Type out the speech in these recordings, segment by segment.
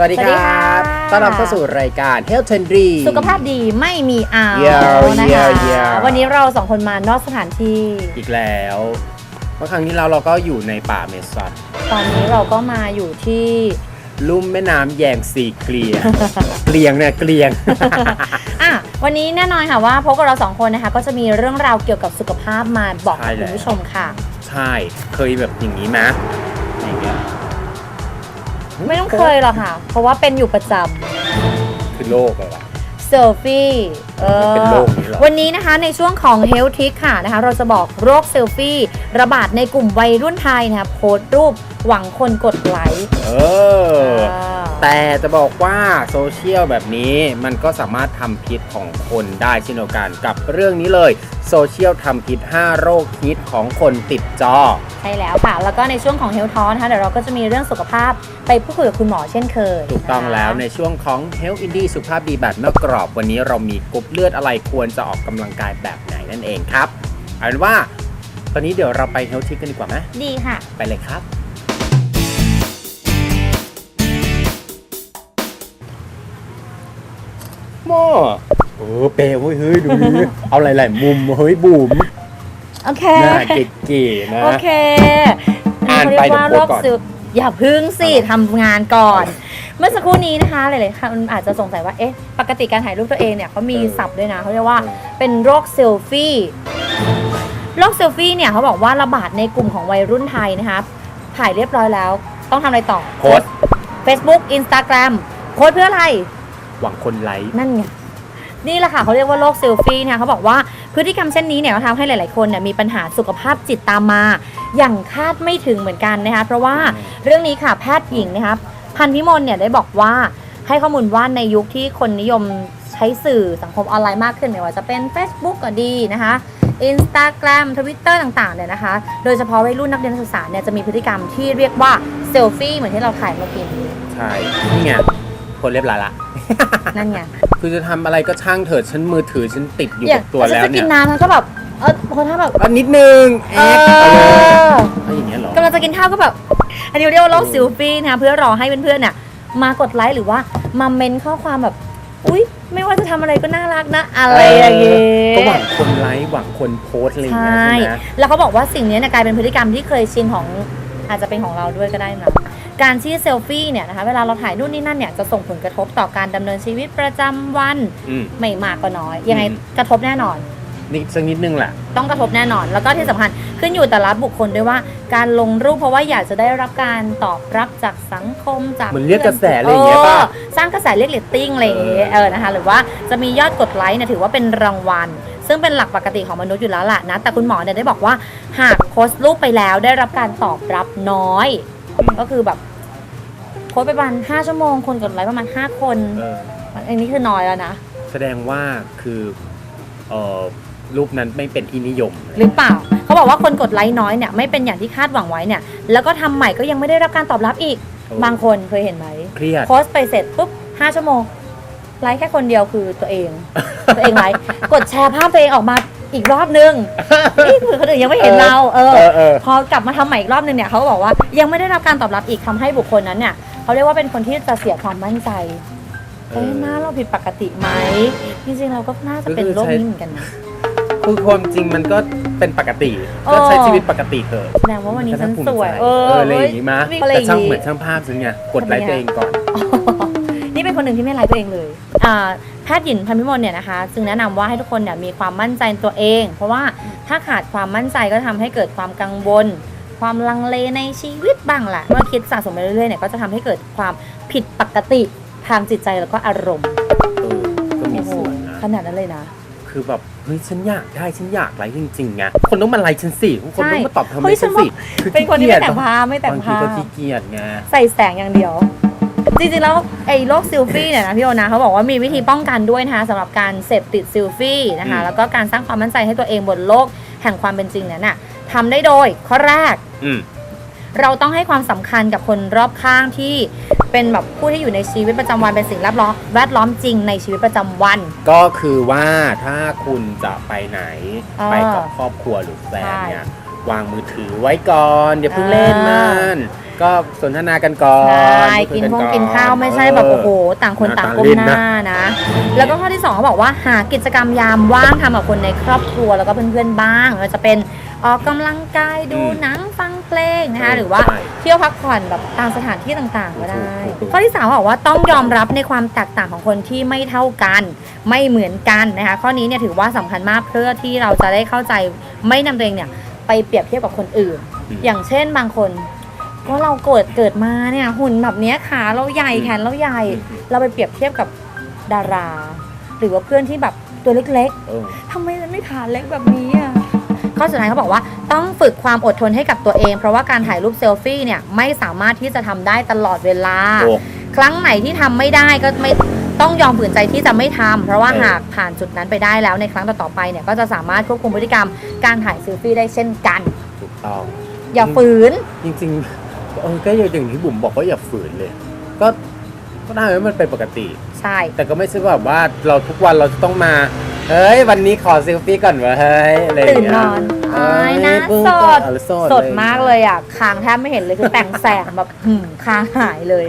วัสดีสวัคสดีรัค่ะบต้อนรับเข้าสู่รายการ Health Trendy สุขภาพดีไม่มีอาวเยี่ยมนะเยี่ยคะมเยี่ยมวันนี้เราสองคนมานอกสถานที่ อีกแล้วเมื่อครั้งที่เราเราก็อยู่ในป่าเมซอนตอนนี้เราก็มาอยู่ที่ ลุ่มแม่น้ำแยงสีเกลียงเกลียงเนี่ยเกลียง อะวันนี้แน่นอนค่ะว่าพบกับเราสองคนนะคะ ก็จะมีเรื่องราวเกี่ยวกับสุขภาพมาบอกใช่กับแล้ว คุณผู้ชมค่ะ ใช่เคยแบบอย่างนี้ไหมอย่างเงี้ย ไม่ต้องเคยหรอกค่ะ เพราะว่าเป็นอยู่ประจคือโรคอะไรวะำเซลฟี่เออเป็นโรคนี้เหรอ วันนี้นะคะในช่วงของ Health Tick ค่ะนะคะ เราจะบอกโรคเซลฟี่ ระบาดในกลุ่มวัยรุ่นไทยนะคะโพสต์รูปหวังคนกดไลค์ เออ แต่จะบอกว่าโซเชียลแบบนี้มันก็สามารถทำพิษของคนได้เช่นเดียวกันกับเรื่องนี้เลยโซเชียลทำพิษ 5 โรคฮิตของคนติดจอ ใช่แล้วค่ะ แล้วก็ในช่วงของ Health Talk นะคะเดี๋ยวเราก็จะมีเรื่องสุขภาพไปพูดคุยกับคุณหมอเช่นเคยถูกต้องนะคะแล้วในช่วงของ Health Indie สุขภาพดีแบบนอกกรอบ วันนี้เรามีกรุ๊ปเลือดอะไรควรจะออกกำลังกายแบบไหนนั่นเองครับเอาเป็นว่า ตอนนี้เดี๋ยวเราไป Health Tick กันดีกว่าไหมดีค่ะ ไปเลยครับ หม้อเออเปย์เว้ยเฮ้ยดูดิเอาหลายๆมุมเฮ้ยบูมโอเคหน้าเก๋ๆนะโอเคอ่านไปเขเรียกว่าเดี๋โรยวคโพสต์ก่อนซึมอย่าพึ่งสิเอาเหรอทำงานก่อน เมื่อสักครู่นี้นะคะหลายๆคนอาจจะสงสัยว่าเอ๊ะปกติการถ่ายรูปตัวเองเนี่ยเขามีศัพท์ด้วยนะเขาเรียกว่าเป็นโรคเซลฟี่โรคเซลฟี่เนี่ยเขาบอกว่าระบาดในกลุ่มของวัยรุ่นไทยนะคะถ่ายเรียบร้อยแล้ว ต้องทำอะไรต่อ โพสต์ Facebook Instagram โพสต์เพื่ออะไร หวังคนไลค์นั่นไงนี่แหละค่ะเขาเรียกว่าโรคเซลฟี่นะคะเขาบอกว่าพฤติกรรมเช่นนี้เนี่ยก็ทำให้หลาย ๆ คนเนี่ยมีปัญหาสุขภาพจิตตามมา อย่างคาดไม่ถึงเหมือนกันนะคะเพราะว่าเรื่องนี้ค่ะแพทย์หญิงนะคะพันธิมลเนี่ยได้บอกว่าให้ข้อมูลว่าในยุคที่คนนิยมใช้สื่อสังคมออนไลน์มากขึ้นไม่ว่าจะเป็น Facebook ก็ดีนะคะ Instagram Twitter ต่างๆเนี่ยนะคะ โดยเฉพาะวัยรุ่นนักเรียนนักศึกษาเนี่ยจะมีพฤติกรรมที่เรียกว่าเซลฟี่เหมือนที่เราถ่ายเมื่อกี้นี้ใช่ นี่ไงคนเรียบร้อยละ นั่นไงคือจะทำอะไรก็ช่างเถิดฉันมือถือฉันติดอยู่อย่ากับตัวฉันแล้วจะกิเนี่ยนน้ำมันก็แบบเออพอถ้าแบบอันนิดนึงเอแอ๊กเอาเลยอเอาอย่างเงี้ยเหรอกำลังจะกินข้าวก็แบบ อันนี้เรียกว่าโรคซิลฟี่นะคะเพื่อรอให้เพื่อนๆเนี่ยมากดไลค์หรือว่ามาเมนข้อความแบบ อุ๊ย ไม่ว่าจะทำอะไรก็น่ารักนะ อะไรอย่างเงี้ก็หวัยงคนไลค์หวังคนโพสต์อะไรอย่างใชเงี้ย่ใช่ไหม แล้วเขาบอกว่าสิ่งนี้เนี่ยกลายเป็นพฤติกรรมที่เคยชินของ อาจจะเป็นของเราด้วยก็ได้นะการที่เซลฟี่เนี่ยนะคะเวลาเราถ่ายนู่นนี่นั่นเนี่ยจะส่งผลกระทบต่อการดำเนินชีวิตประจำวันอืม ไม่มากก็น้อย ยังไงอืม กระทบแน่นอนนี่สักนิดนึงแหละ ต้องกระทบแน่นอน แล้วก็ที่สำคัญขึ้นอยู่แต่ละบุคคลด้วยว่า การลงรูปเพราะว่าอยากจะได้รับการตอบรับจากสังคมจากเหมือนเรียกกระแสอะไรอย่างเงี้ยป่ะออสร้างกระแสเรียกเรตติ้งอะไรอย่างเงี้ยเออนะคะหรือว่าจะมียอดกดไลค์เนี่ยถือว่าเป็นรางวัล ซึ่งเป็นหลักปกติของมนุษย์อยู่แล้วล่ะนะ แต่คุณหมอเนี่ยได้บอกว่าหากโพสต์รูปไปแล้วได้รับการตอบรับน้อย ก็คือแบบโพสต์ไปประมาณ5ชั่วโมงคนกดไลค์ประมาณ 5 คนเอออันนี้คือน้อยแล้วนะ แสดงว่าคือเอ่อรูปนั้นไม่เป็นที่นิยม หรือเปล่า เขาบอกว่าคนกดไลค์น้อยเนี่ยไม่เป็นอย่างที่คาดหวังไว้เนี่ย แล้วก็ทำใหม่ก็ยังไม่ได้รับการตอบรับอีกโอ้บางคนเคยเห็นไหม เครียด โพสต์ไปเสร็จปุ๊บ5ชั่วโมง ไลค์แค่คนเดียวคือตัวเอง ตัวเองไลค์กดแชร์ภาพตัวเองออกมาอีกรอบนึงนี่คือคนอื่นยังไม่เห็นเรา เออเออเออพอกลับมาทำใหม่อีกรอบนึงเนี่ยเขาก็บอกว่ายังไม่ได้รับการตอบรับอีกทำให้บุคคลนั้นเนี่ยเขาเรียกว่าเป็นคนที่จะเสียความมั่นใจเอ้ยหน้าเราผิดปกติไหมจริงๆเราก็น่าจะเป็นโรคนี้เหมือนกันนะคือความจริงมันก็เป็นปกติเออก็ใช้ชีวิตปกติเถอะแสดงว่าวันนี้ฉันภูมิสวยใจเอเออออะไรอย่างงี้มะอะไรอแต่ย่างช่างงี้เหมือนช่างภาพซึ่งไงกดไลค์ตัวเองก่อนนี่เป็น คนหนึ่งที่ไม่ไลค์ตัวเองเลยอ่าแพทย์หญิงพันพิมลเนี่ยนะคะจึงแนะนำว่าให้ทุกคนเนี่ยมีความมั่นใจในตัวเอง เพราะว่าถ้าขาดความมั่นใจก็ทำให้เกิดความกังวล ความลังเลในชีวิตบ้างแหละเมื่อคิดสะสมไปเรื่อยๆเนี่ยก็จะทำให้เกิดความผิดปกติทางจิตใจแล้วก็อารมณ์เออก็มีโอ้โหส่วนนะขนาดนั้นเลยนะคือแบบเฮ้ยฉันอยากได้ฉันอยากไลค์จริงๆไงคนต้องมาไลค์ฉันสิคนต้องมาตอบทำเฮ้ให้ยฉัฉันนว่าสิคือเป็นคนที่ไม่แต่งขี้ภาพไม่เกียจแต่งบางทีภาพก็ขี้เกียจไงใส่แสงอย่างเดียว จริงๆแล้วไอ้โรคซิลฟี่เนี่ยนะพี่โอนะเขาบอกว่ามีวิธีป้องกันด้วยนะคะสำหรับการเสพติดซิลฟี่นะคะอืมแล้วก็การสร้างความมั่นใจให้ตัวเองบนโลกแห่งความเป็นจริงเนี่ยน่ะทำได้โดยข้อแรกอืมเราต้องให้ความสำคัญกับคนรอบข้างที่เป็นแบบผู้ที่อยู่ในชีวิตประจำวันเป็นสิ่งแวดล้อมแวดล้อมจริงในชีวิตประจำวัน ก็คือว่าถ้าคุณจะไปไหนอ่าไปกับครอบครัวหรือแฟนใช่เนี่ย วางมือถือไว้ก่อนอย่าเพิ่งเล่นมันก็สนทนากันก่อน ใช่พูดกินคุยพงก่อกินข้าวไม่ใช่แบบโอ้โห ต่างคนต่างก้มหน้านะ แล้วก็ข้อที่สองเขาบอกว่าหากิจกรรมยามว่างทำกับคนในครอบครัวแล้วก็เพื่อนๆบ้างไม่ว่าจะเป็นออกกำลังกายดูหนังฟังเพลงนะคะหรือว่าใช่เที่ยวพักผ่อนแบบตามสถานที่ต่างๆก็ได้ถูกๆข้อที่สามเขาบอกว่าต้องยอมรับในความแตกต่างของคนที่ไม่เท่ากัน ไม่เหมือนกันนะคะข้อนี้เนี่ยถือว่าสำคัญมากเพื่อที่เราจะได้เข้าใจไม่นำตัวเองเนี่ย ไปเปรียบเทียบกับคนอื่น อืม อย่างเช่นบางคนก็เราเกิดเกิดมาเนี่ยหุ่นแบบเนี้ยขาเราใหญ่อืมแขนเราใหญ่อืมเราไปเปรียบเทียบกับดารา หรือว่าเพื่อนที่แบบตัวเล็กเออ ๆทำไมฉันไม่ขาเล็กแบบนี้อะข้อสุดท้ายเขาบอกว่าต้องฝึกความอดทนให้กับตัวเอง เพราะว่าการถ่ายรูปเซลฟี่เนี่ยไม่สามารถที่จะทำได้ตลอดเวลาโอ้ครั้งไหนที่ทำไม่ได้ก็ไม่ ต้องยอมฝืนใจที่จะไม่ทำเพราะว่าเออหากผ่านจุดนั้นไปได้แล้วในครั้งต่อๆไปเนี่ยก็จะสามารถควบคุมพฤติกรรมการถ่ายเซลฟี่ได้เช่นกันถูกต้องอย่าฝืน จริงๆเออก็อย่างที่บุ๋มบอกว่าอย่าฝืนเลย ก็ก็ได้มันเป็นปกติใช่ แต่ก็ไม่ใช่แบบว่าเราทุกวันเราจะต้องมาเฮ้ย วันนี้ขอเซลฟี่ก่อนวะเฮ้ยอะไรอย่างตื่นเงี้ยนอนเอ้อายยหน้าเพิ่งสดเออสดมากเลยอะคางแทบไม่เห็นเลยคือแต่งแสงแบบหืมคางหายเลย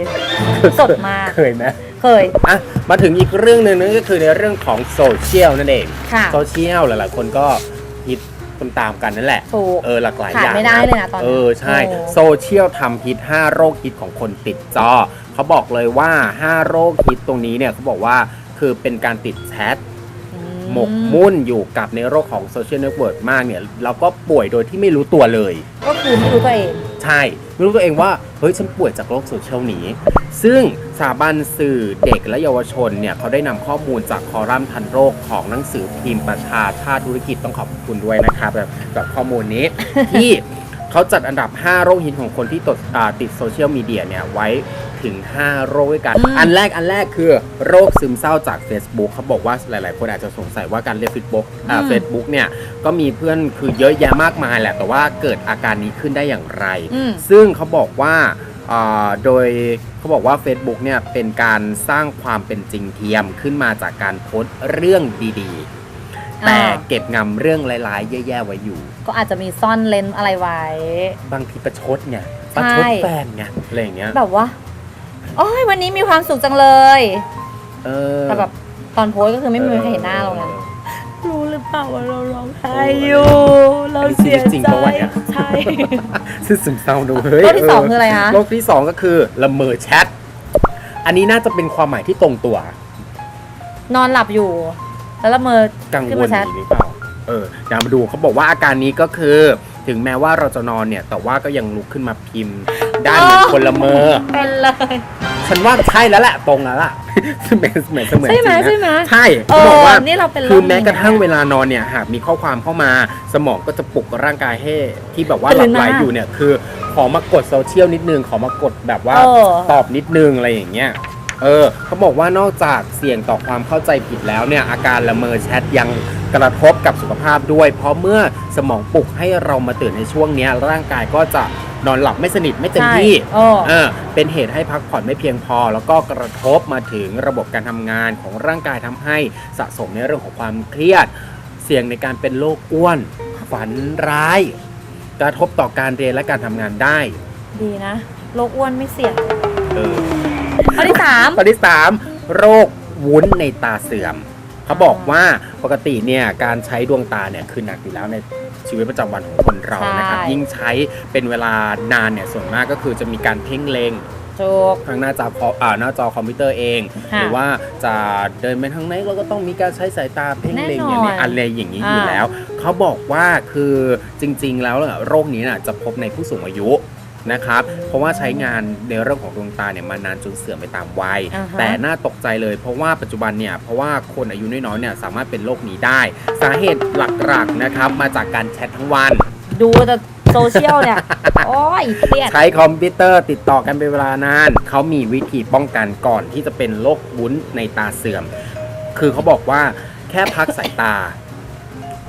สดมากเคยไหม เคย อะมาถึงอีกเรื่องหนึ่งนั่นก็คือในเรื่องของโซเชียลนั่นเองค่ะโซเชียลหลายๆคนก็ฮิตคนตามกันนั่นแหละถูกเออหลากหลายขาดอย่างไม่ได้เลยนะตอนนี้เออใช่โอ้โซเชียลทำฮิต5 โรคฮิตของคนติดจอเขาบอกเลยว่า 5 โรคฮิตตรงนี้เนี่ยเขาบอกว่าคือเป็นการติดแชทอืหมกมุ่นอยู่กับในโรคของโซเชียลเน็ตเวิร์กมากเนี่ยแล้วก็ป่วยโดยที่ไม่รู้ตัวเลย ก็คือไม่รู้ตัวเอง ใช่ ไม่รู้ตัวเองว่า เฮ้ย ฉันป่วยจากโรคโซเชียลนี้ ซึ่งสถาบันสื่อเด็กและเยาวชนเนี่ยเขาได้นำข้อมูลจากคอรัมน์ทันโรคของหนังสือพิมพ์ประชาชาติธุรกิจต้องขอบคุณด้วยนะครับแบบกับข้อมูลนี้ ที่เขาจัดอันดับ 5 โรคฮิตของคนที่ติดโซเชียลมีเดียเนี่ยไว้ ถึง 5 โรคด้วยกันอืมอันแรกอันแรกคือโรคซึมเศร้าจาก Facebook เขาบอกว่าหลาย ๆ คนอาจจะสงสัยว่าการเล่น Facebook อ่าอืม Facebook เนี่ยก็มีเพื่อนคือเยอะแยะมากมายแหละ แต่ว่าเกิดอาการนี้ขึ้นได้อย่างไรอืมซึ่งเขาบอกว่าอ่าโดยเขาบอกว่า Facebook เนี่ยเป็นการสร้างความเป็นจริงเทียมขึ้นมาจากการโพสต์เรื่องดีๆ แต่อ่าเก็บงำเรื่องร้ายๆ แย่ๆ ไว้อยู่ ก็อาจจะมีซ่อนเลนส์อะไรไว้ บางทีประชดไงประชดใช่แฟนไงอะไรอย่างเงี้ยแบบว่า โอ้ยวันนี้มีความสุขจังเลย เออแต่แบบตอนโพสต์ก็คือไม่มีใครเห็นหน้าเราไงรู้หรือเปล่าว่าเราร้องไห้อยู่เราเสียจริงใจปะวะเนี่ยใช่ซึ่งซึมเศร้าดูเฮ้ยโรคที่สองคืออะไรคะโรคที่สองก็คือละเมอแชทอันนี้น่าจะเป็นความหมายที่ตรงตัว นอนหลับอยู่ แล้วละเมอกังขึ้นวลมาแชทหรือเปล่าเออเดี๋ยวมาดูเขาบอกว่าอาการนี้ก็คือ ถึงแม้ว่าเราจะนอนเนี่ย แต่ว่าก็ยังลุกขึ้นมาพิมพ์ ด้านเหมือนคนละเมอ เป็นเลย ฉันว่าใช่แล้วแหละตรงแล้วล่ะ เหมือนเหมือนเสมือนใช่ไหมจริงนะใช่ไหมใช่เอเขาบอกอว่านี่เราเป็นคือโรแม้กระทั่งนี้เวลานอนเนี่ยหากมีข้อความเข้ามาสมองก็จะปลุกร่างกายให้ที่แบบว่าหตื่ลันบไหลมาอยู่เนี่ยคือ ขอมากดโซเชียลนิดนึงขอมากดแบบว่าเออตอบนิดนึงอะไรอย่างเงี้ยเออเขาบอกว่านอกจากเสี่ยงต่อความเข้าใจผิดแล้วเนี่ยอาการละเมอแชทยังกระทบกับสุขภาพด้วย เพราะเมื่อสมองปลุกให้เรามาตื่นในช่วงเนี้ยร่างกายก็จะ นอนหลับไม่สนิทไม่เต็มที่ใช่เออเออเป็นเหตุให้พักผ่อนไม่เพียงพอ แล้วก็กระทบมาถึงระบบการทำงานของร่างกายทำให้สะสมในเรื่องของความเครียด เสี่ยงในการเป็นโรคอ้วน ฝันร้าย กระทบต่อการเรียนและการทำงานได้ ดีนะโรคอ้วนไม่เสี่ยงเออข้อที่สามข้อที่3โรควุ้นในตาเสื่อม เขาบอกว่าปกติเนี่ยการใช้ดวงตาเนี่ยคือหนักอยู่แล้วในชีวิตประจำวันของคนเรานะครับใช่ยิ่งใช้เป็นเวลานานเนี่ยส่วนมากก็คือจะมีการเพ่งเล็งถูกทางหน้าจอคออ่าหน้าจอคอมพิวเตอร์เองค่ะหรือว่าจะเดินไปทางไหนเราก็ต้องมีการใช้สายตาเพ่งเล็งแน่นอนอย่างนี้อะไรอย่างนี้อยู่อ่าแล้ว เขาบอกว่าคือจริง ๆ แล้วเนี่ยโรคนี้น่ะจะพบในผู้สูงอายุ นะครับ เพราะว่าใช้งานในเรื่องของดวงตาเนี่ยมานานจนเสื่อมไปตามวัย อ่าฮะ แต่น่าตกใจเลยเพราะว่าปัจจุบันเนี่ยเพราะว่าคนอายุน้อยๆเนี่ยสามารถเป็นโรคนี้ได้ สาเหตุหลักๆนะครับมาจากการแชททั้งวัน ดูแต่โซเชียลเนี่ย โอ้ยเครียด ใช้คอมพิวเตอร์ติดต่อกันเป็นเวลานาน เขามีวิธีป้องกันก่อนที่จะเป็นโรควุ้นในตาเสื่อม คือเขาบอกว่าแค่พักสายตา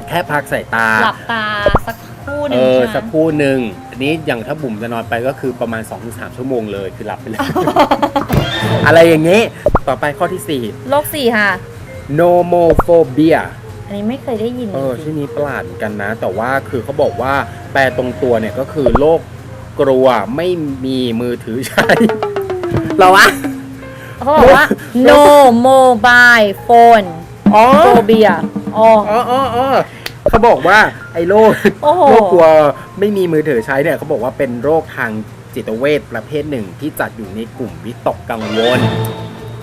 แค่พักสายตา หลับตาสักครู่หเอนึ่งอ ใช่ไหมสักครู่หนึ่ง อันนี้อย่างถ้าบุ๋มจะนอนไปก็คือประมาณ 2-3 ชั่วโมงเลยคือหลับไปเลย อะไรอย่างนี้ ต่อไปข้อที่โรคสี่ค่ะ 4 nomophobia อันนี้ไม่เคยได้ยินเออจริชื่งอนี้ประหลาดเหมือนกันนะ แต่ว่าคือเขาบอกว่าแปลตรงตัวเนี่ยก็คือโรคกลัวไม่มีมือถือใช้ เหรอวะๆเขาบอกว่า no mobile phone อ๋อ phobia อ๋อ อ๋ออ๋ออ๋อ เขาบอกว่าไอ้โรคโอ้โห โรคกลัวไม่มีมือถือใช้เนี่ยเขาบอกว่าเป็นโรคทางจิตเวชประเภทหนึ่งที่จัดอยู่ในกลุ่มวิตกกังวล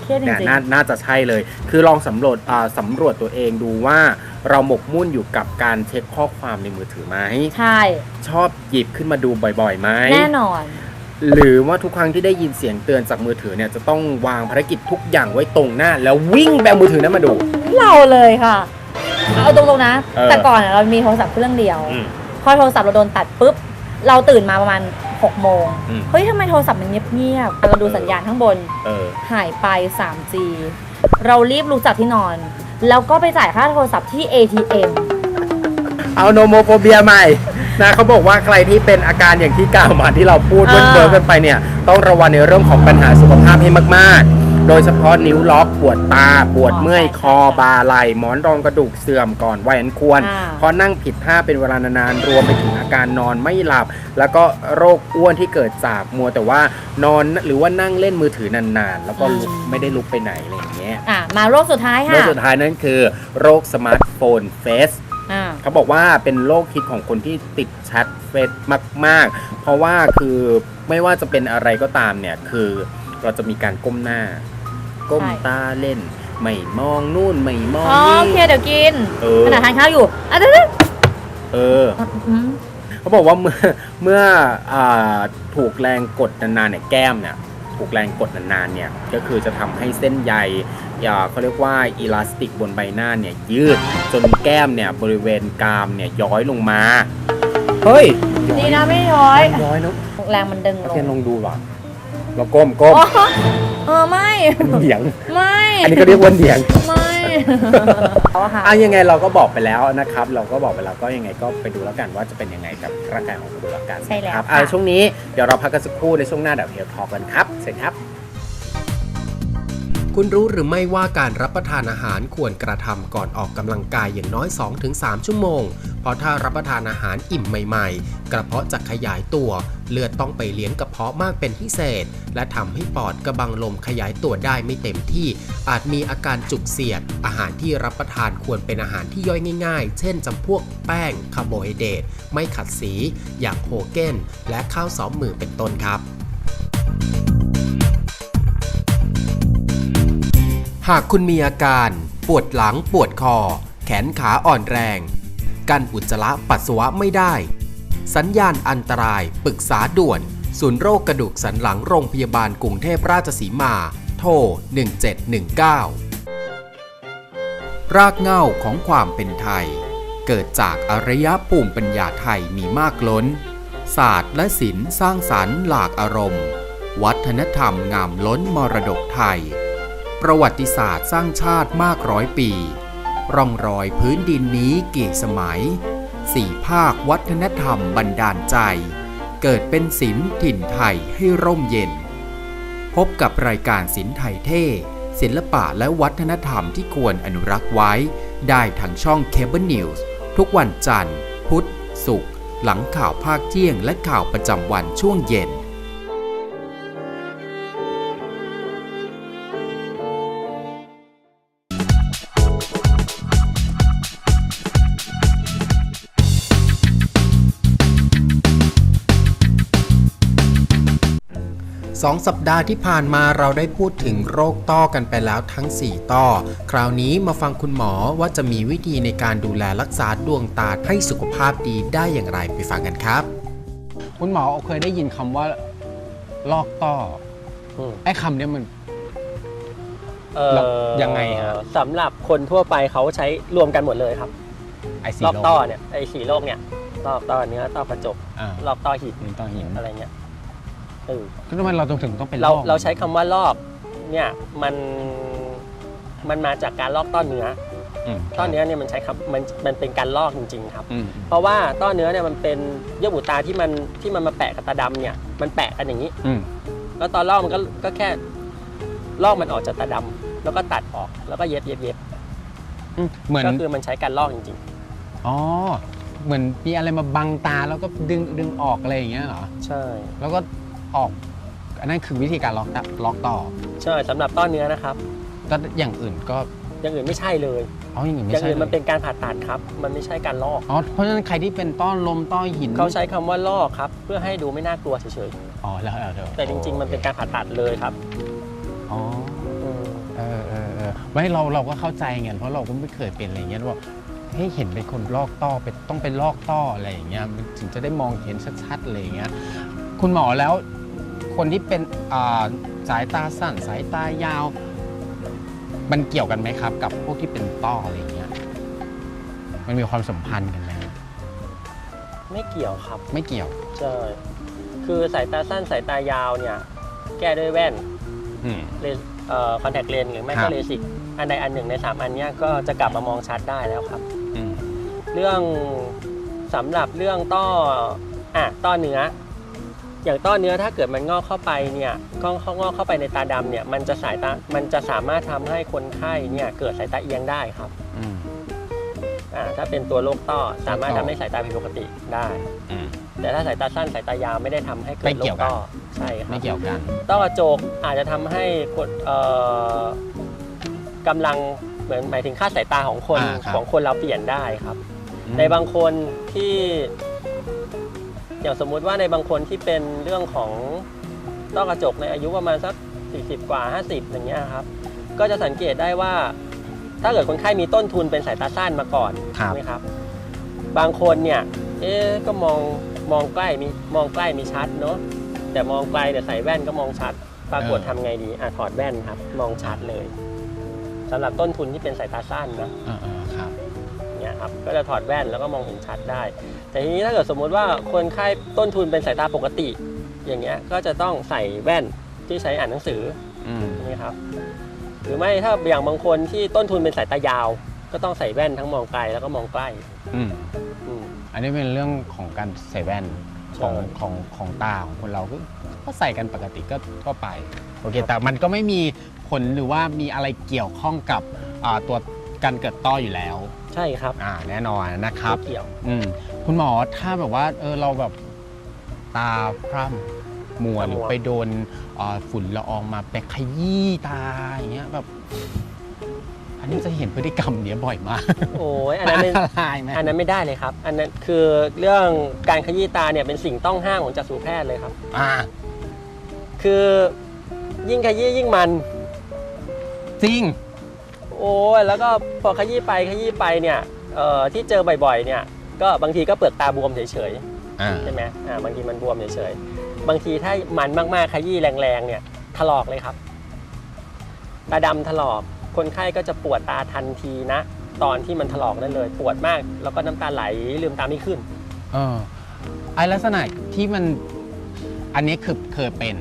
เครียดจเนี่ยริง นาน่าจะใช่เลย คือลองสำรวจอ่าสำรวจตัวเองดูว่าเราหมกมุ่นอยู่กับการเช็คข้อความในมือถือไหม ๆ ใช่ ชอบหยิบขึ้นมาดูบ่อยๆไหม แน่นอน หรือว่าทุกครั้งที่ได้ยินเสียงเตือนจากมือถือเนี่ยจะต้องวางภารกิจทุกอย่างไว้ตรงหน้า แล้ววิ่งแบมือถือนั้นมาดู เราเลยค่ะ เอาตรงๆนะ เออ แต่ก่อนอะเรามีโทรศัพท์เครื่องเดียว อืม พอโทรศัพท์เราโดนตัดปุ๊บ เราตื่นมาประมาณ6โมง อืม เฮ้ยทำไมโทรศัพท์มันเงียบๆเราดูสัญญาณข้างบน เออ หายไป 3G เรารีบลุกจากที่นอน แล้วก็ไปจ่ายค่าโทรศัพท์ที่ ATM เอาโนโมโฟเบียใหม่นะเขาบอกว่าใครที่เป็นอาการอย่างที่กล่าวมาที่เราพูดอ่าเบิร์กันไปเนี่ย ต้องระวังในเรื่องของปัญหาสุขภาพให้มากๆ โดยเฉพาะนิ้วล็อกปวดตา ปวดเมื่อยคอบาไหล่หมอนรองกระดูกเสื่อมก่อนวัยอันควรอ่าเพราะนั่งผิดท่าเป็นเวลานานๆรวมไปถึงอาการนอนไม่หลับ แล้วก็โรคอ้วนที่เกิดจากมัวแต่ว่านอนหรือว่านั่งเล่นมือถือนานๆ แล้วก็ลุกไม่ได้ลุกไปไหนอะไรอย่างเงี้ยอะมาโรคสุดท้ายโรค่ะคสุดท้ายนั่นคือ โรคสมาร์ทโฟนเฟสอ่าเขาบอกว่าเป็นโรคคิดของคนที่ติดแชทเฟซมาก ๆ เพราะว่าคือไม่ว่าจะเป็นอะไรก็ตามเนี่ยคือเราจะมีการก้มหน้า ก้มใช่ ตาเล่น ไม่มองนู่นไม่มองอ๋อนี่โอเคเดี๋ยวกินเออ ขณะทานข้าวอยู่อะเดี๋ยวเออๆอืมเขาบอกว่าเมื่อเมื่ออาถูกแรงกดนานๆเนี่ยแก้มเนี่ยถูกแรงกดนานๆเนี่ยก็คือจะทำให้เส้นใยอย่าเขาเรียกว่าอีลาสติกบนใบหน้าเนี่ยยืดจนแก้มเนี่ยบริเวณกรามเนี่ยย้อยลงมา เฮ้ยย้อยดีนะไม่ย้อยย้อยเนอะแรงมันดึงลงเทียนลองดูว่ะ เราก้มก้มอ๋อเออไม่ เหนียง ไม่อันนี้ก็เรียกว่าเหนียง ไม่เอาค่ะ อะยังไงเราก็บอกไปแล้วนะครับ เราก็บอกไปแล้วก็ยังไงก็ไปดูแล้วกันว่าจะเป็นยังไงกับร่างกายของคุณดูแล้วกันใช่แล้วครับค่ะอะ ช่วงนี้เดี๋ยวเราพักกันสักครู่ในช่วงหน้าเดี๋ยวเฮลทอกันครับเสร็จครับ คุณรู้หรือไม่ว่าการรับประทานอาหารควรกระทำก่อนออกกำลังกายอย่างน้อย 2-3 ชั่วโมง เพราะถ้ารับประทานอาหารอิ่มใหม่ๆ กระเพาะจะขยายตัว เลือดต้องไปเลี้ยงกระเพาะมากเป็นพิเศษ และทำให้ปอดกระบังลมขยายตัวได้ไม่เต็มที่ อาจมีอาการจุกเสียด อาหารที่รับประทานควรเป็นอาหารที่ย่อยง่ายๆ เช่นจำพวกแป้งคาร์โบไฮเดรตไม่ขัดสี อย่างโฮเก้นและข้าวซ้อมมือเป็นต้นครับ หากคุณมีอาการ ปวดหลังปวดคอ แขนขาอ่อนแรงกันอุจจาระปัสสาวะไม่ได้ สัญญาณอันตรายปรึกษาด่วน ศูนย์โรคกระดูกสันหลังโรงพยาบาลกรุงเทพราชสีมา โทร 1719 รากเหง้าของความเป็นไทย เกิดจากอารยภูมิปัญญาไทยมีมากล้น ศาสตร์และศิลป์สร้างสรรค์หลากอารมณ์ วัฒนธรรมงามล้นมรดกไทย ประวัติศาสตร์สร้างชาติมากร้อยปี ร่องรอยพื้นดินนี้กี่สมัย สี่ภาควัฒนธรรมบันดาลใจ เกิดเป็นศิลป์ถิ่นไทยให้ร่มเย็น พบกับรายการศิลป์ไทยเท่ศิลปะและวัฒนธรรมที่ควรอนุรักษ์ไว้ ได้ทางช่อง Cable News ทุกวันจันทร์ พุธศุกร์หลังข่าวภาคเที่ยงและข่าวประจำวันช่วงเย็น สองสัปดาห์ที่ผ่านมาเราได้พูดถึงโรคต้อกันไปแล้วทั้ง 4 ต้อ คราวนี้มาฟังคุณหมอว่าจะมีวิธีในการดูแลรักษาดวงตาให้สุขภาพดีได้อย่างไรไปฟังกันครับ คุณหมอเคยได้ยินคำว่า ลอกต้ออืมไอ้คำเนี้ยมันเอ่อแล้วยังไงฮะสำหรับคนทั่วไปเขาใช้รวมกันหมดเลยครับ ไอซีลอกโรต้อเนี่ยไอ้สีโรคเนี่ยลอกต้อเนื้อต้อกระจกอ่าลอกต้อหิน ต้อหินอะไรเงี้ย เออก็ทำไมเราต้องถึงต้องเป็นลเราอกเราใช้คำว่าลอกเนี่ยมันมันมาจากการลอกต้อเนื้อมต้อเนื้อเนี่ยมันใช้คำมันมันเป็นการลอกจริง ๆ ครับ อืมเพราะว่าต้อเนื้อเนี่ยมันเป็นเยื่อบุตาที่มันที่มันมาแปะกับตาดำเนี่ยมันแปะกันอย่างนี้ อืมแล้วตอนลอกมันก็ก็แค่ลอกมันออกจากตาดำแล้วก็ตัดออกแล้วก็เย็บเย็บเย็บอืมเหมือนก็คือมันใช้การลอกจริง อ๋อเหมือนมีอะไรมาบังตาแล้วก็ดึงดึงออกอะไรอย่างเงี้ยเหรอๆ ใช่ แล้วก็ ออก อันนั้นคือวิธีการล็อกตะล็อกต่อใช่สำหรับต้อเนื้อนะครับก็อย่างอื่นก็อย่างอื่นไม่ใช่เลยอ๋ออย่างอื่นอไม่ย่างใช่อื่นมันเลยเป็นการผ่าตัดครับ มันไม่ใช่การลอก อ๋อเพราะฉะนั้นใครที่เป็นต้อลมต้อหินเขาใช้คำว่าลอกครับ เพื่อให้ดูไม่น่ากลัวเฉยอ๋อแล้วแล้วๆแต่จริง ๆ มันเป็นการผ่าตัดเลยครับอ๋อ อืมเออเออเออไม่เราเราก็เข้าใจไงเพราะเราก็ไม่เคยเป็นอะไรอย่างเงี้ยว่าเฮ้ยเห็นเป็นคนลอกต้อเป็นต้องเป็นลอกต้ออะไรอย่างเงี้ยมันถึงจะได้มองเห็นชัดๆอะไรอย่างเงี้ยคุณหมอแล้ว คนที่เป็นอ่าสายตาสั้น สายตายาว มันเกี่ยวกันไหมครับ กับพวกที่เป็นต้ออะไรอย่างเงี้ย มันมีความสัมพันธ์กันไหมไม่เกี่ยวครับไม่เกี่ยวใช่คือสายตาสั้นสายตายาวเนี่ย แก้ด้วยแว่นอืม เลนเอ่อคอนแทคเลนส์หรือไม่ครัก็บ เลสิกอันใดอันหนึ่งในสามอันเนี้ยก็จะกลับมามองชัดได้แล้วครับ อืมเรื่องสำหรับเรื่องต้ออะต้อเนื้อ อย่างต้อเนื้อถ้าเกิดมันงอกเข้าไปเนี่ยก็เขางอกเข้าไปในตาดำเนี่ยมันจะสายตา มันจะสามารถทำให้คนไข้เนี่ยเกิดสายตาเอียงได้ครับอืมอ่าถ้าเป็นตัวโรคต้อสามารถต้อทำให้สายตาผิดปกติได้อืมแต่ถ้าสายตาสั้นสายตายาวไม่ได้ทำให้เกิไม่ดโรเกี่ยควกันต้อใช่ครัไม่บเกี่ยวกันต้อกระจกอาจจะทำให้คนเอ่อกำลังเหมือนหมายถึงค่าสายตาของคนอ่าครับของคนเราเปลี่ยนได้ครับอืมในบางคนที่ อย่างสมมุติว่าในบางคนที่เป็นเรื่องของต้อกระจกในอายุประมาณสัก 40 กว่า 50 อย่างเงี้ยครับ ก็จะสังเกตได้ว่า ถ้าเกิดคนไข้มีต้นทุนเป็นสายตาสั้นมาก่อนครับใช่ไหมครับ บางคนเนี่ยเอ๊ะก็มองมองใกล้มีมองใกล้มีชัดเนาะแต่มองไกลเดี๋ยวใส่แว่นก็มองชัด ปรากฏทำไงดีอะถอดแว่นครับ มองชัดเลยสำหรับต้นทุนที่เป็นสายตาสั้นนะเออเออครับ เนี่ยครับก็จะถอดแว่นแล้วก็มองเห็นชัดได้ แต่ทีนี้ถ้าเกิดสมมุติว่าคนไข้ต้นทุนเป็นสายตาปกติ อย่างเงี้ยก็จะต้องใส่แว่นที่ใช้อ่านหนังสืออืมใช่ไหมครับหรือไม่ถ้าอย่างบางคนที่ต้นทุนเป็นสายตายาว ก็ต้องใส่แว่นทั้งมองไกลแล้วก็มองใกล้อืมอืม อันนี้เป็นเรื่องของการใส่แว่นของใช่ ของของตาของคนเราก็ก็ใส่กันปกติก็ก็ไปโอเคแต่มันก็ไม่มีผลหรือว่ามีอะไรเกี่ยวข้องกับอ่าตัวการเกิดต้ออยู่แล้ว ใช่ครับอ่าแน่นอนนะครับไม่เกี่ยวอืมคุณหมอถ้าแบบว่าเออเราแบบตาพร่ำมัวตามัวหรือไปโดนอ่าฝุ่นละอองมาไปขยี้ตาอย่างเงี้ยแบบอันนี้จะเห็นพฤติกรรมเนี้ยบ่อยมาก โอ้ยอันนั้นอัไม่นตรายไหมอันนั้นไม่ได้เลยครับ อันนั้นคือเรื่องการขยี้ตาเนี่ยเป็นสิ่งต้องห้ามของจักษุแพทย์เลยครับ อ่า คือยิ่งขยี้ยิ่งมัน จริง โอ้ยแล้วก็พอขยี้ไปขยี้ไปเนี่ยเอ่อที่เจอบ่อยๆเนี่ยก็บางทีก็เปลือกตาบวมเฉยอ่าๆใช่ไหมอ่าบางทีมันบวมเฉยๆบางทีถ้ามันมากๆขยี้แรงๆเนี่ยถลอกเลยครับตาดำถลอกคนไข้ก็จะปวดตาทันทีนะ ตอนที่มันถลอกนั่นเลย ปวดมาก แล้วก็น้ำตาไหลลืมตาไม่ขึ้นเออไอลักษณะที่มันอันนี้คือเคยเป็น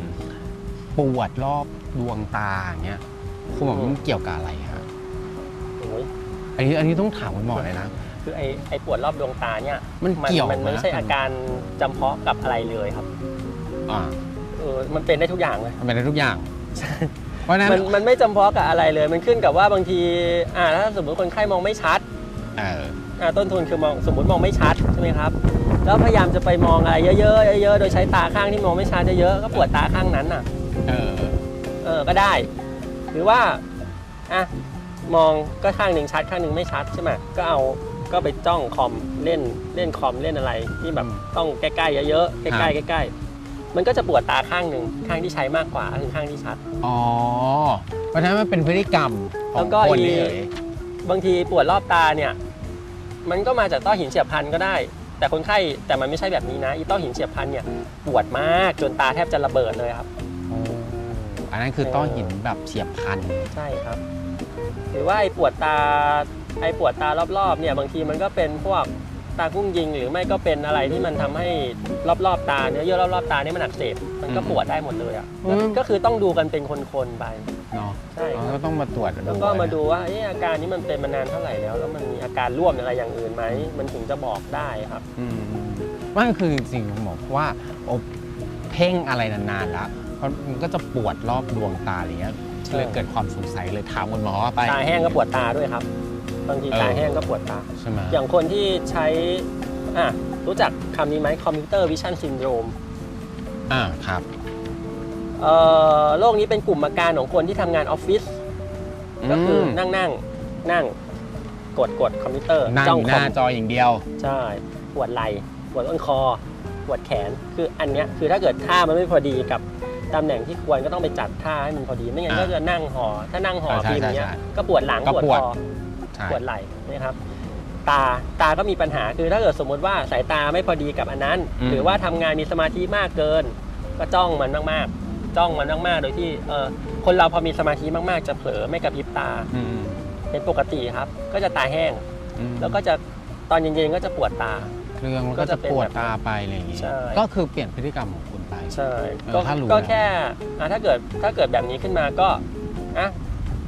ปวดรอบดวงตาอย่างเงี้ยคุณหมออืมมันเกี่ยวกับอะไรฮะโอ้ยอันนี้อันนี้ต้องถามคุณหมอเลยนะ คือไอ้ไอ้ปวดรอบดวงตาเนี่ยมันเกี่ยวมันไม่นะใช่อาการจำเพาะกับอะไรเลยครับอ่าเออมันเป็นได้ทุกอย่างเลยมันเป็นได้ทุกอย่างเพราะฉะนั้นมันมันไม่จำเพาะกับอะไรเลย มันขึ้นกับว่าบางทีอ่าถ้าสมมติคนไข้มองไม่ชัดเอออ่าต้นทุนคือมองสมมติมองไม่ชัดใช่ไหมครับแล้วพยายามจะไปมองอะไรเยอะๆเยอะๆโดยใช้ตาข้างที่มองไม่ชัดเยอะๆก็ปวดตาข้างนั้นน่ะเออเออก็ได้ หรือว่าอะ มองก็ข้างหนึ่งชัดข้างหนึ่งไม่ชัดใช่ไหมก็เอาก็ไปจ้องคอมเล่นเล่นคอมเล่นอะไรที่แบบต้องใกล้ๆเยอะๆใกล้ๆใกล้ๆมันก็จะปวดตาข้างหนึ่งข้างที่ใช้มากกว่าคือข้างที่ชัดอ๋อเพราะฉะนั้นมันเป็นพฤติกรรมขแล้องวก็คนอีเฉยบางทีปวดรอบตาเนี่ย มันก็มาจากต้อหินเฉียบพลันก็ได้ แต่คนไข้แต่มันไม่ใช่แบบนี้นะอีต้อหินเฉียบพลันเนี่ยปวดมากจนตาแทบจะระเบิดเลยครับโอ้อันนั้นคือต้อหินแบบเฉียบพลันใช่ครับ หรือว่าไอ้ปวดตาไอ้ปวดตารอบๆเนี่ยบางทีมันก็เป็นพวกตากุ้งยิง หรือไม่ก็เป็นอะไรที่มันทำให้รอบๆตาเนื้อเยื่อรอบๆตานี่มันอักเสบมันก็อืมปวดได้หมดเลยอะอืมก็คือต้องดูกันเป็นคนๆไปเนาะใช่ครับก็ต้องมาตรวจแล้วก็มาดูว่าเอ๊ะอาการนี้มันเป็นมานานเท่าไหร่แล้ว แล้วมันมีอาการร่วมอะไรอย่างอื่นไหมมันถึงจะบอกได้ครับอืมว่าคือจริงๆผมบอกว่าโอเพ่งอะไรนานๆแล้วเพราะมันก็จะปวดรอบดวงตาอะไรเงี้ยใช่ เลยเกิดความสงสัยเลยถามคุณหมอไป ตาแห้งก็ปวดตาด้วยครับ บางทีเออตาแห้งก็ปวดตาใช่ไหมอย่างคนที่ใช้อะรู้จักคำนี้ไหมคอมพิวเตอร์วิชั่นซินโดรมอ่าครับเอ่อโรคนี้เป็นกลุ่มอาการของคนที่ทำงานออฟฟิศก็คือมนั่งนั่งนั่งกดกดคอมพิวเตอร์นั่งจ้อองยู่หคอน้ามจออย่างเดียว ใช่ปวดไหล่ปวดต้นคอปวดแขนคืออันเนี้ยคือถ้าเกิดท่ามันไม่พอดีกับ ตำแหน่งที่ควรก็ต้องไปจัดท่าให้มันพอดี ไม่งั้นอ่าก็จะนั่งห่อถ้านั่งห่อใช่พิมพ์เนี้ยใช่ใช่ก็ปวดหลังก็ปวดปวดคอใช่ปวดไหล่นะครับ ตาตาก็มีปัญหาคือถ้าเกิดสมมติว่าสายตาไม่พอดีกับอันนั้น หรือว่าทำงานมีสมาธิมากเกิน ก็จ้องมันมากๆ จ้องมันมากๆ โดยที่เออคนเราพอมีสมาธิมากๆ จะเผลอไม่กระพริบตาอืมเป็นปกติครับ ก็จะตาแห้งอืมแล้วก็จะตอนเย็นๆก็จะปวดตา เครื่องมันก็ก็จะจะเป็นปวดแบบตาไปอะไรอย่างงี้ใช่ก็คือเปลี่ยนพฤติกรรมของคุณไป ใช่เออก็ถ้ารู้ก็แล้วแค่อะถ้าเกิดถ้าเกิดแบบนี้ขึ้นมาก็อะ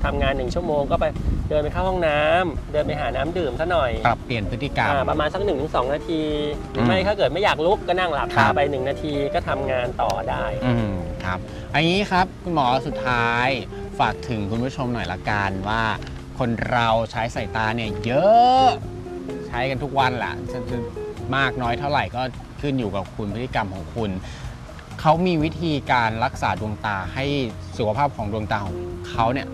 ทำงานหนึ่งชั่วโมงก็ไปเดินไปเข้าห้องน้ำเดินไปหาน้ำดื่มซะหน่อยปรับเปลี่ยนพฤติกรรม อ่าประมาณสัก1นถึงสนาทีหรือมไม่ถ้าเกิดไม่อยากลุกก็นั่งหลับครัตาบ ไป1นาทีก็ทำงานต่อได้ อืมครับอันนี้ครับคุณหมอสุดท้ายฝากถึงคุณผู้ชมหน่อยละกันว่า คนเราใช้สายตาเนี่ยเยอะ ใช้กันทุกวันแหละจะจะมากน้อยเท่าไหร่ก็ขึ้นอยู่กับคุณพฤติกรรมของคุณ เขามีวิธีการรักษาดวงตาให้สุขภาพของดวงตาของเขาเนี่ย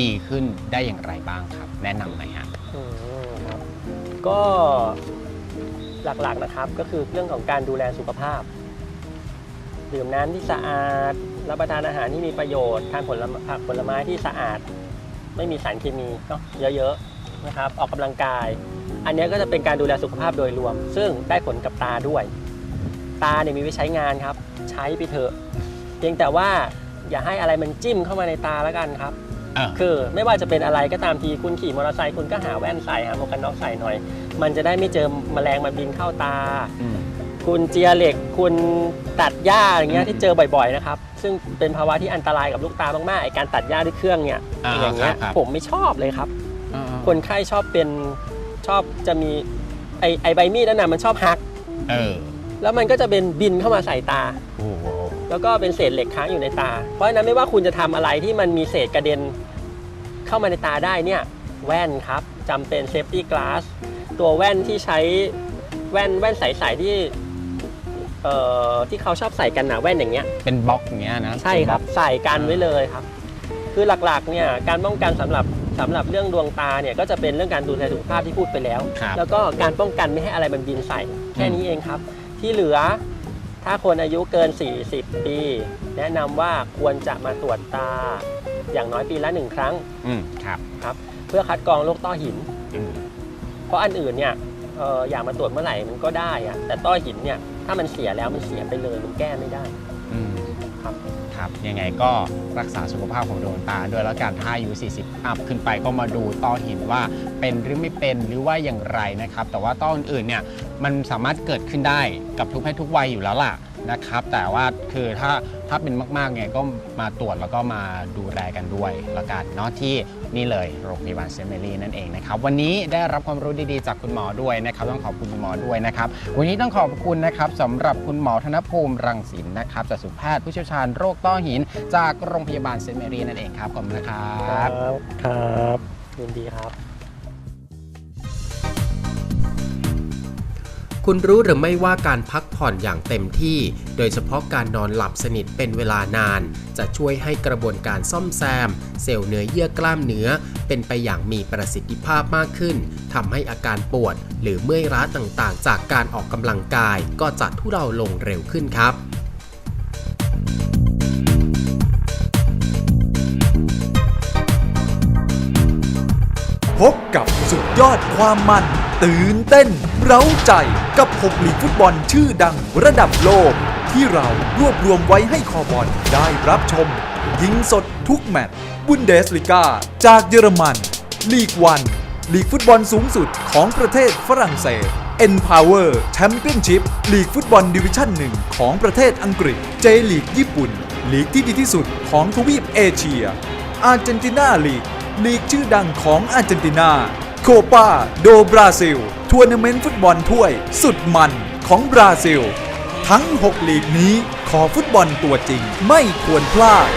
ดีขึ้นได้อย่างไรบ้างครับ แนะนำหน่อยฮะอืมครับก็หลักๆนะครับก็คือเรื่องของการดูแลสุขภาพ ดื่มน้ำที่สะอาด รับประทานอาหารที่มีประโยชน์ทานผลไม้ผักผลไม้ที่สะอาด ไม่มีสารเคมีเนาะเยอะๆนะครับ ออกกำลังกาย อันนี้ก็จะเป็นการดูแลสุขภาพโดยรวม ซึ่งได้ผลกับตาด้วย ตาเนี่ยมีไว้ใช้งานครับ ใช้ไปเถอะ เพียงแต่ว่าอย่าให้อะไรมันจิ้มเข้ามาในตาแล้วกันครับเออคือไม่ว่าจะเป็นอะไรก็ตามทีคุณขี่มอเตอร์ไซค์คุณก็หาแว่นใส่หาหมวกกันน็อกใส่หน่อย มันจะได้ไม่เจอแมลงมันบินเข้าตา อืม คุณเจียเหล็กคุณตัดหญ้าอย่างเงี้ยอืม ที่เจอบ่อยๆนะครับ ซึ่งเป็นภาวะที่อันตรายกับลูกตามากๆไอการตัดหญ้าด้วยเครื่องเนี่ยอ่าอย่างเงี้ยครับผมไม่ชอบเลยครับอ่าคนไข้ชอบเป็นชอบจะมีไอไอใบมีดนั่นน่ะมันชอบหัก เออ แล้วมันก็จะเป็นบินเข้ามาใส่ตา โอ้โหแล้วก็เป็นเศษเหล็กค้างอยู่ในตา เพราะฉะนั้นไม่ว่าคุณจะทำอะไรที่มันมีเศษกระเด็นเข้ามาในตาได้เนี่ย แว่นครับจำเป็นเซฟตี้กลาสตัวแว่นที่ใช้แว่นแว่นใสๆที่เอ่อที่เขาชอบใส่กันหนาแว่นอย่างเงี้ย เป็นบล็อกอย่างเงี้ยนะใช่ครับใส่กันไว้เลยครับ คือหลักๆเนี่ยการป้องกันสำหรับสำหรับเรื่องดวงตาเนี่ยก็จะเป็นเรื่องการดูแลสุขภาพที่พูดไปแล้ว ครับ แล้วก็การป้องกันไม่ให้อะไรมันบินใส่แค่นี้เองครับ ที่เหลือ ถ้าคนอายุเกิน 40 ปี แนะนำว่าควรจะมาตรวจตา อย่างน้อยปีละหนึ่งครั้งอืมครับครับเพื่อคัดกรองโรคต้อหิน อืมเพราะอันอื่นเนี่ยเอ่ออยากมาตรวจเมื่อไหร่มันก็ได้อะแต่ต้อหินเนี่ยถ้ามันเสียแล้วมันเสียไปเลยมันแก้ไม่ได้ อืมครับ ครับ ยังไงก็รักษาสุขภาพของดวงตาด้วยแล้วการถ้าอายุ 40 อัพขึ้นไปก็มาดูต้อหินว่าเป็นหรือไม่เป็นหรือว่าอย่างไรนะครับ แต่ว่าต้ออื่นๆเนี่ยมันสามารถเกิดขึ้นได้กับทุกเพศทุกวัยอยู่แล้วล่ะ นะครับ แต่ว่าคือถ้าถ้าเป็นมากๆเนี่ยก็มาตรวจแล้วก็มาดูแลกันด้วยละกันเนาะที่นี่เลยโรงพยาบาลเซนต์เมรีนั่นเองนะครับ วันนี้ได้รับความรู้ดีๆจากคุณหมอด้วยนะครับต้องขอบคุณคุณหมอด้วยนะครับ วันนี้ต้องขอบคุณนะครับสำหรับคุณหมอธนภูมิรังสินนะครับจากสุแพทย์ผู้เชี่ยวชาญโรคต้อหิน จากโรงพยาบาลเซนต์เมรีนั่นเองครับขอบคุณนะครับครับยินดีครับ คุณรู้หรือไม่ว่าการพักผ่อนอย่างเต็มที่ โดยเฉพาะการนอนหลับสนิทเป็นเวลานาน จะช่วยให้กระบวนการซ่อมแซม เซลล์เนื้อเยื่อกล้ามเนื้อ เป็นไปอย่างมีประสิทธิภาพมากขึ้นทำให้อาการปวด หรือเมื่อยล้าต่างๆ จากการออกกำลังกาย ก็จะทุเลาลงเร็วขึ้นครับพบกับสุดยอดความมัน ตื่นเต้น เร้าใจกับ6ลีกฟุตบอลชื่อดังระดับโลก ที่เรารวบรวมไว้ให้คอบอลได้รับชม ยิงสดทุกแมตช์บุนเดสลิกาจากเยอรมัน ลีกวัน ลีกฟุตบอลสูงสุดของประเทศฝรั่งเศส Empower Championship ลีกฟุตบอลดิวิชั่นหนึ่งของประเทศอังกฤษ J ลีกญี่ปุ่น ลีกที่ดีที่สุดของทวีปเอเชียอาร์เจนตินาลีกลีกชื่อดังของอาร์เจนตินา โคปาโดบราซิล ทัวร์นาเมนต์ฟุตบอลถ้วย สุดมันของบราซิล ทั้ง 6 ลีกนี้ขอฟุตบอลตัวจริงไม่ควรพลาด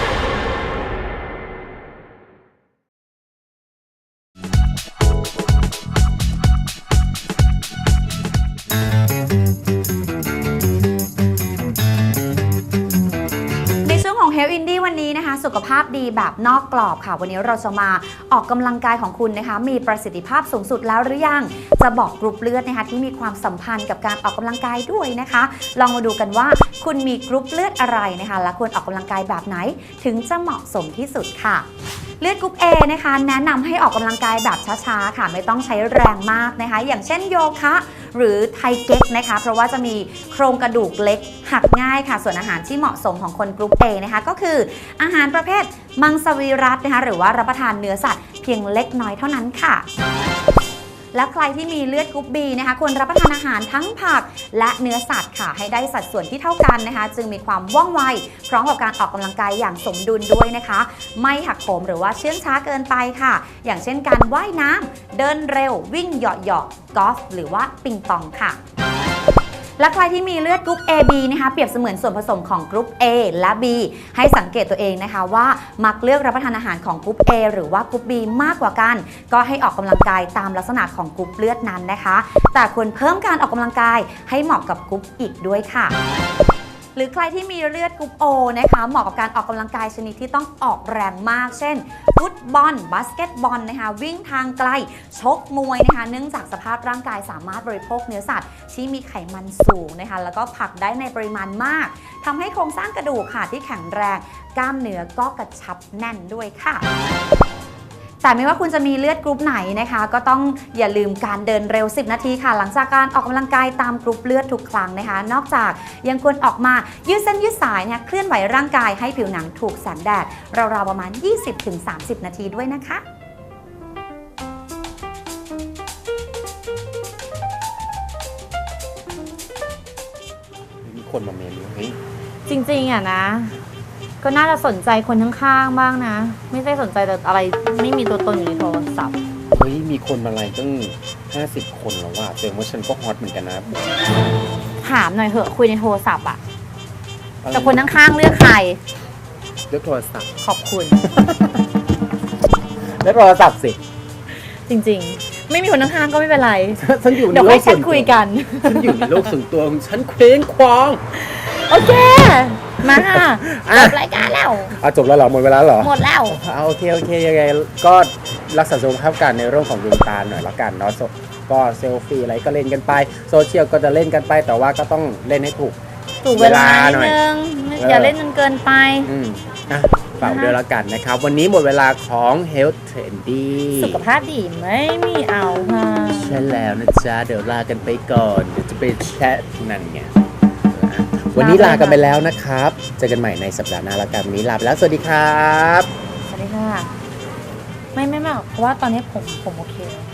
ภาพดีแบบนอกกรอบค่ะ วันนี้เราจะมาออกกำลังกายของคุณนะคะ มีประสิทธิภาพสูงสุดแล้วหรือยัง จะบอกกรุ๊ปเลือดนะคะที่มีความสัมพันธ์กับการออกกำลังกายด้วยนะคะ ลองมาดูกันว่าคุณมีกรุ๊ปเลือดอะไรนะคะ และควรออกกำลังกายแบบไหน ถึงจะเหมาะสมที่สุดค่ะ เลือดกรุ๊ป A นะคะ แนะนำให้ออกกำลังกายแบบช้าๆ ค่ะ ไม่ต้องใช้แรงมากนะคะ อย่างเช่นโยคะหรือไทเก๊กนะคะ เพราะว่าจะมีโครงกระดูกเล็กหักง่ายค่ะ ส่วนอาหารที่เหมาะสมของคนกรุ๊ป A นะคะ ก็คืออาหารประเภทมังสวิรัตนะคะ หรือว่ารับประทานเนื้อสัตว์เพียงเล็กน้อยเท่านั้นค่ะ และใครที่มีเลือดกรุ๊ป B นะคะควรรับประทานอาหารทั้งผักและเนื้อสัตว์ค่ะ ให้ได้สัดส่วนที่เท่ากันนะคะ จึงมีความว่องไว พร้อมกับการออกกำลังกายอย่างสมดุลด้วยนะคะ ไม่หักโหมหรือว่าเชื่องช้าเกินไปค่ะ อย่างเช่นการว่ายน้ำเดินเร็ววิ่งเหยาะเหาะกอล์ฟหรือว่าปิงปองค่ะ และใครที่มีเลือดกรุ๊ป AB นะคะเปรียบเสมือนส่วนผสมของกรุ๊ป A และ B ให้สังเกตตัวเองนะคะว่ามักเลือกรับประทานอาหารของกรุ๊ป A หรือว่ากรุ๊ป B มากกว่ากัน ก็ให้ออกกำลังกายตามลักษณะของกรุ๊ปเลือดนั้นนะคะ แต่ควรเพิ่มการออกกำลังกายให้เหมาะกับกรุ๊ปอีกด้วยค่ะ หรือใครที่มีเลือดกรุ๊ป O นะคะเหมาะกับการออกกำลังกายชนิดที่ต้องออกแรงมาก เช่นฟุตบอลบาสเกตบอลนะคะวิ่งทางไกล ชกมวยนะคะเนื่องจากสภาพร่างกายสามารถบริโภคเนื้อสัตว์ที่มีไขมันสูงนะคะแล้วก็ผักได้ในปริมาณมากทำให้โครงสร้างกระดูกค่ะที่แข็งแรง กล้ามเนื้อก็กระชับแน่นด้วยค่ะ แต่ไม่ว่าคุณจะมีเลือดกรุ๊ปไหนนะคะ ก็ต้องอย่าลืมการเดินเร็ว 10 นาทีค่ะ หลังจากการออกกำลังกายตามกรุ๊ปเลือดทุกครั้งนะคะ นอกจากยังควรออกมายืดเส้นยืดสายนะคะเคลื่อนไหวร่างกายให้ผิวหนังถูกแสงแดดราวๆประมาณ 20-30 นาทีด้วยนะคะมีคนมาเมนว่าเฮ้ยจริงๆอะนะ ก็น่าจะสนใจคนข้างๆบ้างนะ ไม่ใช่สนใจแต่อะไรไม่มีตัวตนอยู่ในโทรศัพท์ เฮ้ย มีคนมาไลน์ตั้ง50 คนแล้วว่ะแสดงว่าฉันก็ฮอตเหมือนกันนะถามหน่อยเหอะคุยในโทรศัพท์อะอะไรแต่คนข้างๆเลือกใคร เลือกโทรศัพท์ ขอบคุณ เลือกโทรศัพท์สิ จริงๆ ไม่มีคนข้างๆก็ไม่เป็นไร ฉันอยู่ในเดี๋ยวโลให้กฉัส่นวนตัวคุยกัน ฉันอยู่ในโลกส่วนตัวของฉันเคว้งคว้าง โอเค มาค่ะอะจบรายการแล้ว อะจบแล้วเหรอหมดเวลาเหรอหมดแล้ว อะโอเคโอเคยังไงก็รักษาสุขภาพกันในเรื่องของดวงตาหน่อยละกันเนาะโซก็เซลฟี่อะไรก็เล่นกันไปโซเชียลก็จะเล่นกันไป แต่ว่าก็ต้องเล่นให้ถูก ถูกเวลาเวลานิหดน่อยนึงเออออย่าเล่นจนเกินไป อืมอะฝากด้วยละกันนะครับ วันนี้หมดเวลาของ Health Trendy สุขภาพดีไม่มีเอาค่ะ ใช่แล้วนะจ๊ะ เดี๋ยวลากันไปก่อน เดี๋ยวจะไปแชทนั่นไงอะ วันนี้ลากันไปแล้วนะครับ เจอกันใหม่ในสัปดาห์หน้าละกันวันนี้ลาไปแล้ว สวัสดีครับ สวัสดีค่ะ ไม่ไม่ไม่เพราะว่าตอนนี้ผมผมโอเคแล้ว